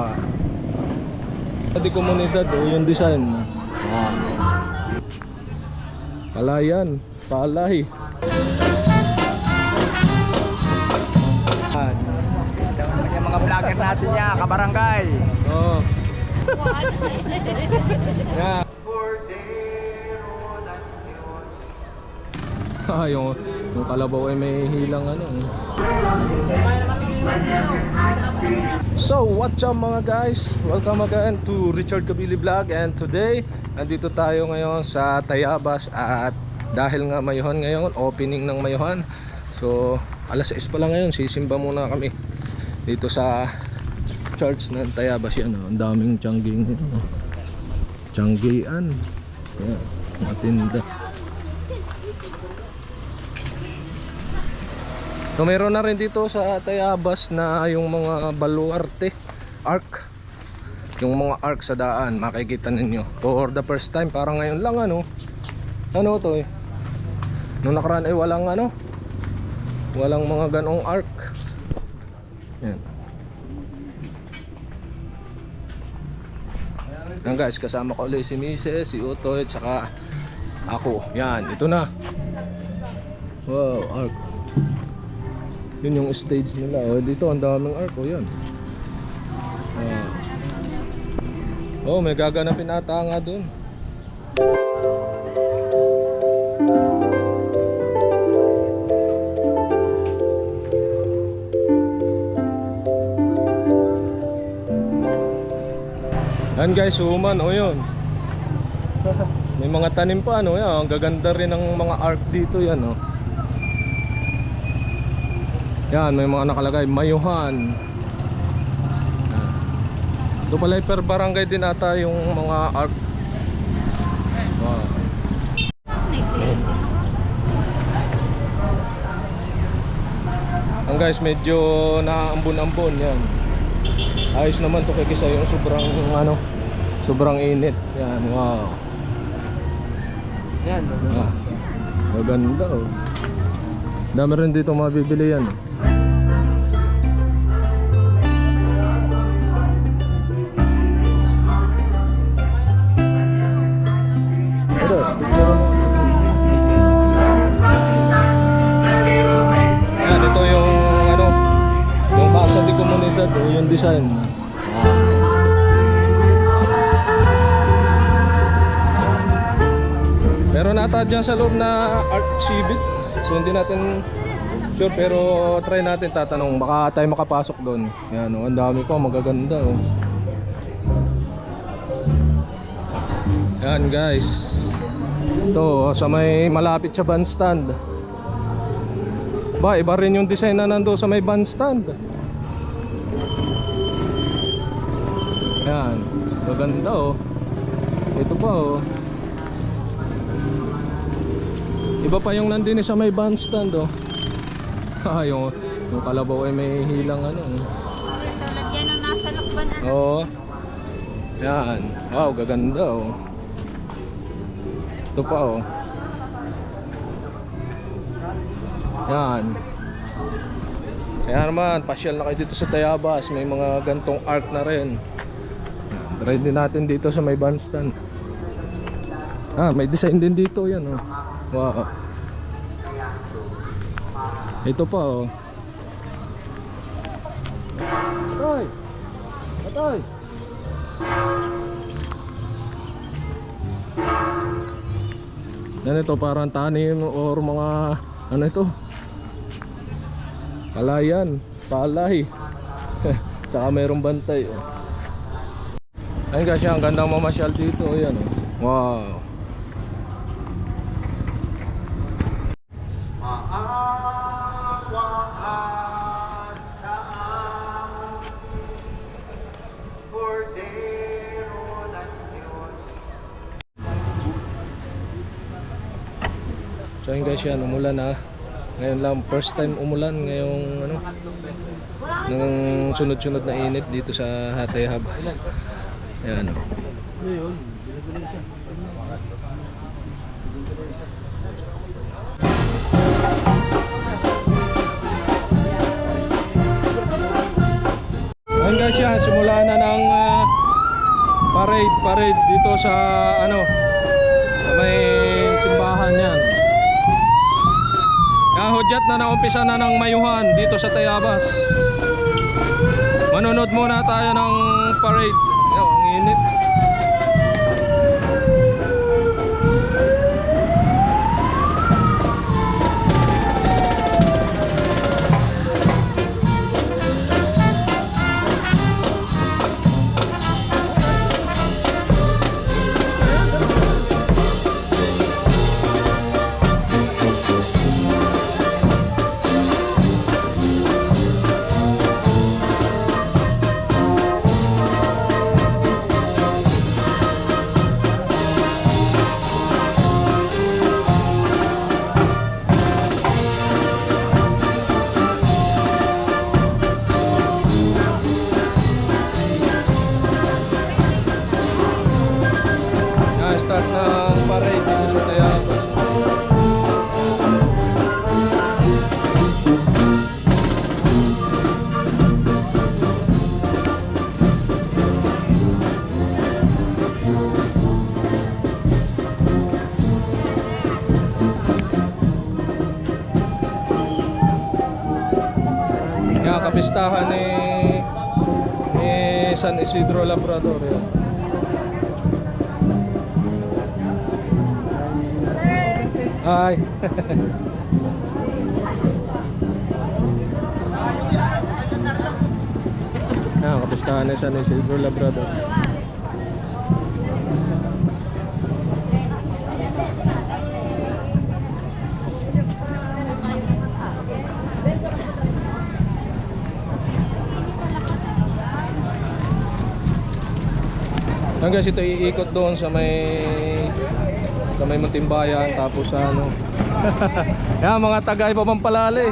Wow. Di komunidad o yung design. Wow. Palayan, palay. Yan. Yung mga vlogger natin niya, kabarangay. Oo. Yan. Ah, yung, yung kalabaw ay may hilang ano. So, what's up mga guys? Welcome again to Richard Kabili Vlog and today, nandito tayo ngayon sa Tayabas at dahil nga mayuhan ngayon, opening ng mayuhan. So, alas 6 pa lang ngayon, sisimba muna kami dito sa church ng Tayabas yan. Oh. Ang daming tsangging. Oh. Tiyanggian. Yan, mga So meron na rin dito sa Tayabas na yung mga baluarte, arc. Yung mga arc sa daan, makikita ninyo. For the first time, parang ngayon lang ano. Ano to eh. Nung nakaraan ay walang ano. Walang mga ganong arc. Yan. Yan guys, kasama ko ulit si Mrs., si Utoy, at saka ako. Yan, ito na. Wow, arc. Yun yung stage nila. Oh, dito ang daming arc. Oh, yan. Ah. Oh, may gaganapin ata nga dun. Yan guys, suman. Oh, yun. May mga tanim pa, ano, yan. Ang gaganda rin ng mga arc dito, yan, oh. Yan, may mga nakalagay, mayuhan. Ito pala per barangay din ata yung mga art. Wow. Ang guys, medyo naambon-ambon yan. Ayos naman to kaysa yung sobrang ano, sobrang init. Yan, wow. Yan. Ah, maganda oh. Dami rin dito mabibili yan. Oh, design. Meron ata dyan sa loob na art exhibit. So hindi natin sure pero try natin tatanong baka tayo makapasok doon. Yan oh, ang dami pa magaganda oh. Yan guys. Ito sa may malapit sa bandstand. Ba, iba rin yung design na nando sa may bandstand. Yan, maganda oh. Ito pa oh. Iba pa yung nandun sa may bandstand oh. Ah, yung, yung kalabaw ay may hilang ano. oh. Tulad yan ang nasa lakban ano. Oo. Yan. Wow, gaganda oh. Ito pa oh. Yan. Kaya naman, pasyal na kayo dito sa Tayabas. May mga gantong arc na rin. Try din natin dito sa may bandstand. Ah, may design din dito yan oh. Wow. Ito pa oh. Atay! Atay! Yan ito parang tanim or mga ano ito? Palayan, palay. Tsaka mayroong bantay. Oh. Ayun kasi ang gandang mamasyal dito. Ayan oh. Wow. So yun guys yan, umulan na. Ngayon lang, first time umulan ngayong ano, ng sunod-sunod na init dito sa Hatay Habas. Ayan o. Ayan guys yan, simula na ng ah, parade, parade dito sa ano, sa may simbahan yan. Hudyat na naumpisa na ng mayuhan dito sa Tayabas. Manonood muna tayo ng parade. Yan, ang init. Kapistahan ni, ni San Isidro Labrador. Yan. Hi. Ah, kapistahan ni Silver Labrador. Yan guys, ito iikot doon sa may sa may Muntimbayan tapos sa ano. Yan mga tagay pa pampalali.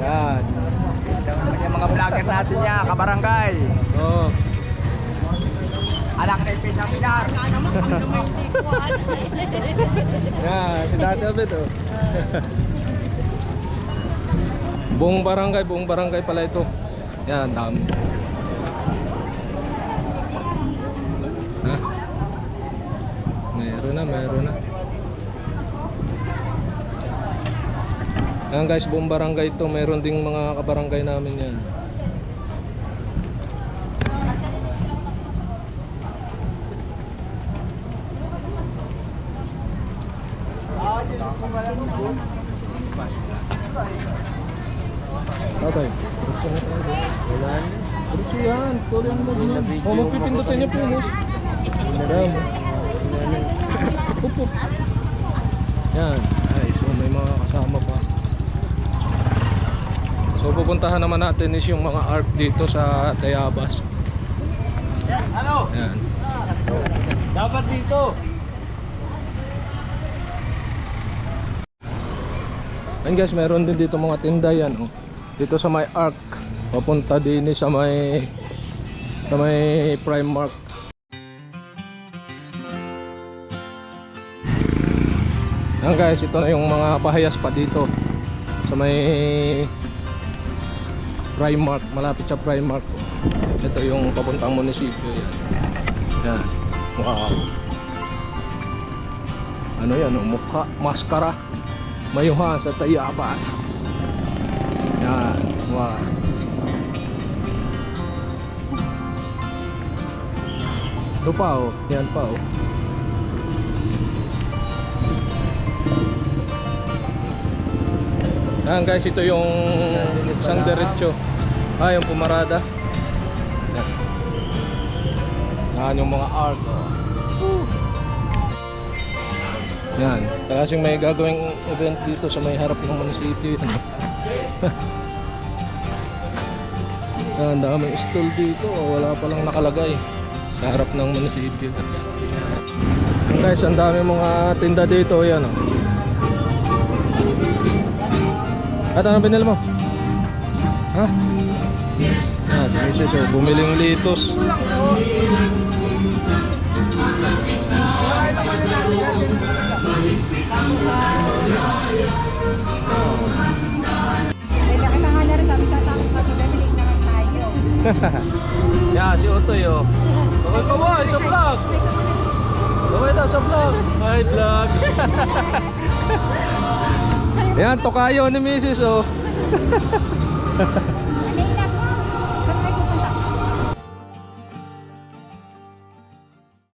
Yan. Yung mga vlogger natin niya, kabarangay. Oh. Anak ni Pisang Pinar. Yan, si Dati Abed oh. buong barangay, buong barangay pala ito. Yan, dami. Ha? Meron na, meron na. Yan guys, buong barangay ito. Meron ding mga kabarangay namin yan. Tatay, diretso na tayo. Wala na. Diretso yan. Tuloy ang log niya. O, magpipindutin niya po. Madam. Pup. Yan. Ay, so may mga kasama pa. So pupuntahan naman natin is yung mga art dito sa Tayabas. Ano? Yan. Dapat dito. Ayun guys, meron din dito mga tinda yan oh. Dito sa may Arc, papunta din sa may sa may Primark. Yan guys, ito na yung mga pahayas pa dito sa may Primark, malapit sa Primark. Ito yung papuntang munisipyo yan. Yan. Wow. Ano yan, oh, mukha, maskara. Mayuha sa Tayabas. Yan. Wow. Ito pa oh. Yan pa oh. Yan guys, ito yung isang diretso. Ah, yung pumarada. Yan. Yan yung mga art. Oh. Yan. Kasing may gagawing event dito sa may harap ng munisipyo. Yan. Yan, daming stall dito. Oh, wala pa lang nakalagay sa harap ng munisipyo. Guys, ang dami mga tinda dito. Yan oh. At ano binili mo? Ha? Ah, misis oh, bumiling litos. Yan, si Utoy oh. Okay ka ba? Sa vlog. Okay na sa vlog. Hi vlog. Yan, tokayo ni Mrs. oh.